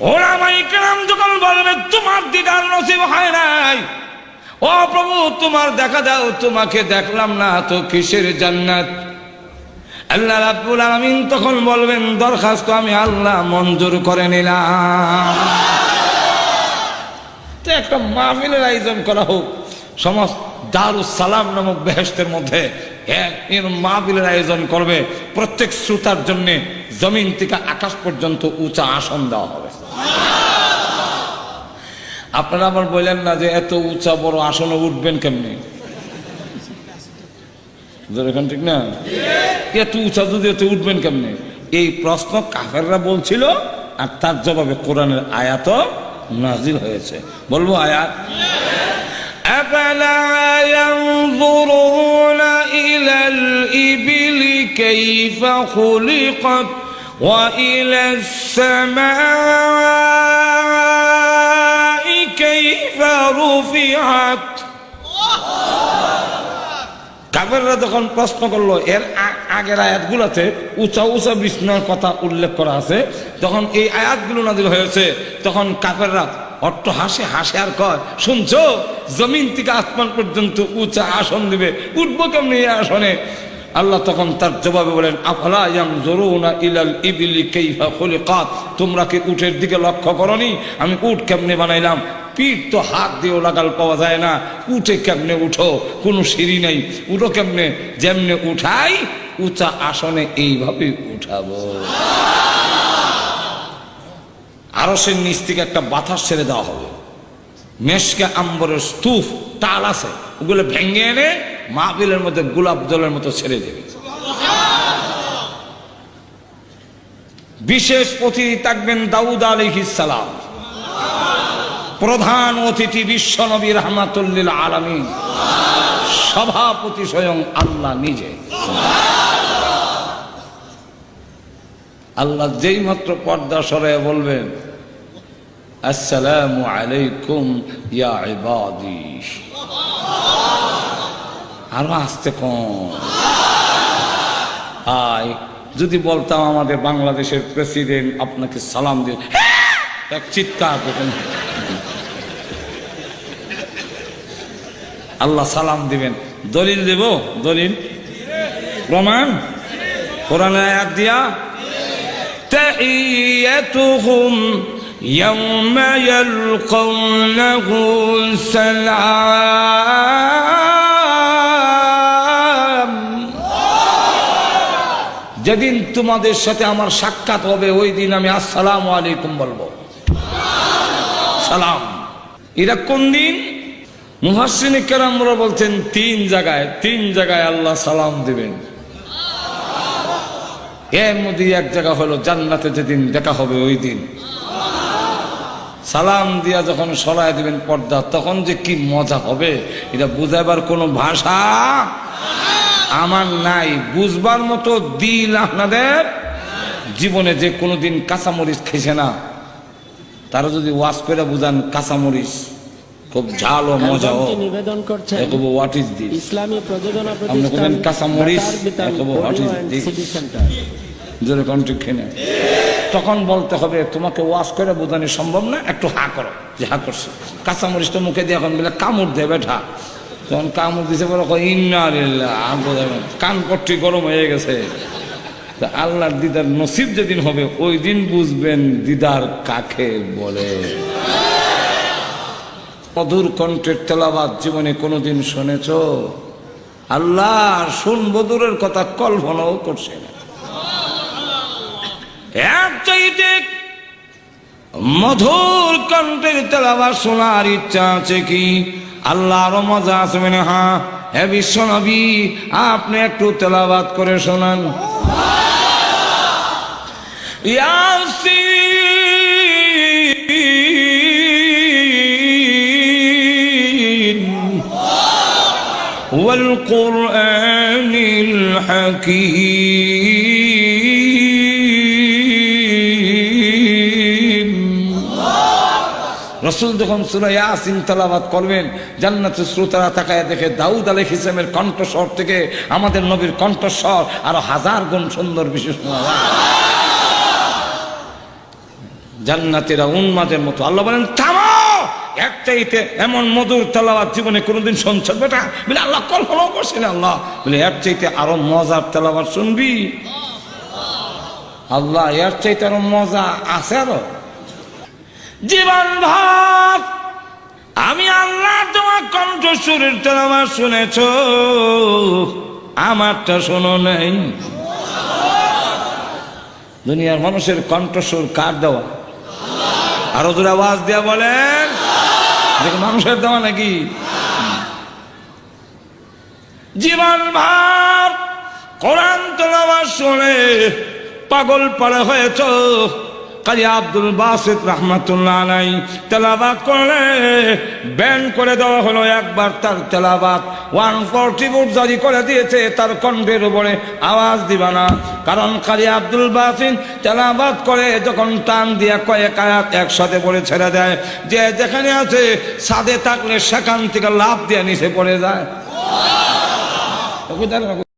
ওলামাই কেরাম যখন বলবে, তোমার দিদার নসিব হয় নাই। ও প্রভু, তোমার দেখা দাও, তোমাকে দেখলাম না তো কিসের জান্নাত? আল্লাহ রাব্বুল আলামিন তখন বলবেন, দরখাস্ত আমি আল্লাহ মঞ্জুর করে নিলাম। একটা মাহফিলের আয়োজন করা হোক। সমস্ত দারুস সালাম নামক বেহেস্তের মধ্যে এর মাহফিলের আয়োজন করবে। প্রত্যেক শ্রোতার জন্য জমিন থেকে আকাশ পর্যন্ত উঁচা আসন দেওয়া হবে। আপনারা আবার বললেন না যে এত উঁচা বড় আসনে উঠবেন কেমনি? ঠিক না? এত উঁচা যদি এত উঠবেন কেমনি? এই প্রশ্ন কাফেররা বলছিল আর তার জবাবে কোরআনের আয়াত নাজিল হয়েছে। বলব আয়াত? أفلا ينظرون إلى الإبل كيف خلقت وإلى السماء كيف رفعت কাফেররা যখন প্রশ্ন করলো এর আ- আগের আয়াতগুলোতে উঁচা উঁচা বিষ্ণুর কথা উল্লেখ করা আছে যখন এই আয়াতগুলো নাজিল হয়েছে তখন কাফেররা অট্ট হাসে হাসে আর কয়, শুনছো? জমিন থেকে আসমান পর্যন্ত উঁচা আসন দিবে। উঠবো কেমনি আসনে? আল্লাহ তখন তার জবাবে বলেন, আফলা ইয়াম জরুনা ইলাল ইবিলি কাইফা খুলিকাত? তোমরা কি উটের দিকে লক্ষ্য করনি? আমি উট কেমনে বানাইলাম? পিঠ তো হাত দিয়েও লাগাল পাওয়া যায় না। উঠে কেমনে উঠো? কোনো সিঁড়ি নেই। উঠো কেমনে? যেমনে উঠাই, উঁচা আসনে এইভাবে উঠাবো। আরসের নিচ থেকে একটা বাতাস ছেড়ে দেওয়া হবে। মেশকে আম্বরের স্তূপ, তাল আছে, ওগুলো ভেঙে এনে মাহবিলের মধ্যে, গোলাপ জলের মতো ছেড়ে দেবে। বিশেষ অতিথি থাকবেন দাউদ সালাম। প্রধান অতিথি বিশ্ব নবী রহমাতুল্লিল আলমী সভাপতি স্বয়ং আল্লাহ নিজে। আল্লাহ যেই মাত্র পর্দা সরায় বলবেন আসসালামু আলাইকুম ইয়া ইবাদি আসতে কম আয়, যদি বলতাম আমাদের বাংলাদেশের প্রেসিডেন্ট আপনাকে সালাম দিন হ্যাঁ! এক চিৎকার আল্লাহ সালাম দিবেন। দলিল দেব? দলিল? প্রমাণ? কোরআন দিয়া তাইয়াতুহুম يوم يلقونه سلام যেদিন তোমাদের সাথে আমার সাক্ষাৎ হবে ওই দিন আমি আসসালামু আলাইকুম বলবো সালাম এরা কোন দিন মুহাসিনী কেরামরা বলছেন তিন জায়গায় তিন জায়গায় আল্লাহ সালাম দিবেন এর মধ্যে এক জায়গা হলো জান্নাতে যেদিন দেখা হবে ওই দিন সালাম দিয়া যখন সরাই দিবেন পর্দা তখন যে কি মজা হবে? এটা বুঝাবার কোনো ভাষা আমার নাই। বুঝবার মতো দিল আপনাদের? জীবনে যে কোনোদিন কাঁচামরিচ খেয়েছে না তারা যদি ওয়াশ করে বুঝান কাঁচামরিচ খুব ঝাল ও মজা ও। নিবেদন হোয়াট ইজ দিস ইসলামী প্রযোজনা প্রতিষ্ঠান কাঁচামরিচ, অডিও is তখন বলতে হবে তোমাকে ওয়াশ করে বোঝানো সম্ভব না একটু হা করো। যে হা করছে। কাঁচামরিচটা মুখে দিয়ে এখন বলে কামড় দেবে বেঠা তখন কামড় দিছে বলে কয়, ইন্না লিল্লাহ, আর বোঝাবে না। কান পট্টি গরম হয়ে গেছে। তা আল্লাহর দিদার নসিব যেদিন হবে ওই দিন বুঝবেন দিদার কাকে বলে। মধুর কণ্ঠের তেলাবাদ জীবনে কোনোদিন শুনেছ? আল্লাহ শুন বদুরের কথা কল্পনাও করছে না। এর চাইতে মধুর কণ্ঠের তেলাবাদ শোনার ইচ্ছা আছে কি আল্লাহর মজা আসবে না হ্যাঁ হে বিশ্ব নবী আপনি একটু তেলাবাদ করে শোনান ইয়াসিন والقرآن الحكيم রসুল যখন সুরা ইয়াসিন তালাবাদ করবেন জান্নাতে শ্রোতারা তাকায় দেখে দাউদ আলাইহিস ইসলামের কণ্ঠস্বর থেকে আমাদের নবীর কণ্ঠস্বর আরও হাজার গুণ সুন্দর বিশেষ। জান্নাতিরা উন্মাদের মতো। আল্লাহ বলেন, থামো! এর চাইতে এমন মধুর তেলাওয়াত জীবনে কোনোদিন শুনছ বেটা? বলে, আল্লাহ, কল্পনাও করছে না আল্লাহ। বলে, এর চাইতে আরও মজার তেলাওয়াত শুনবি? আল্লাহ, এর চাইতে আরও মজা আছে আরও। জীবন ভাব আমি আল্লাহ তোমার কণ্ঠস্বরের তেলাওয়াত শুনেছ। আমারটা শোনো নাই। দুনিয়ার মানুষের কণ্ঠস্বর কার দেওয়া? আরও জোরে আওয়াজ দেওয়া বলেন। মানুষের দেওয়া নাকি? জীবন ভাব কোরআন তেলাওয়াত শুনে পাগল পাড়া হয়েছ। তেলাবাত করলে করে দেওয়া হলো একবার তার তেলাবাত ওয়ান জারি করে দিয়েছে, তার কণ্ঠের আওয়াজ দিবা না। কারণ কাজী আব্দুল তেলাবাত করে যখন টান দিয়ে কয়েক আয়াত একসাথে পড়ে ছেড়ে দেয়, যে যেখানে আছে সাদে থাকলে সেখান থেকে লাভ দিয়ে নিচে পড়ে যায়।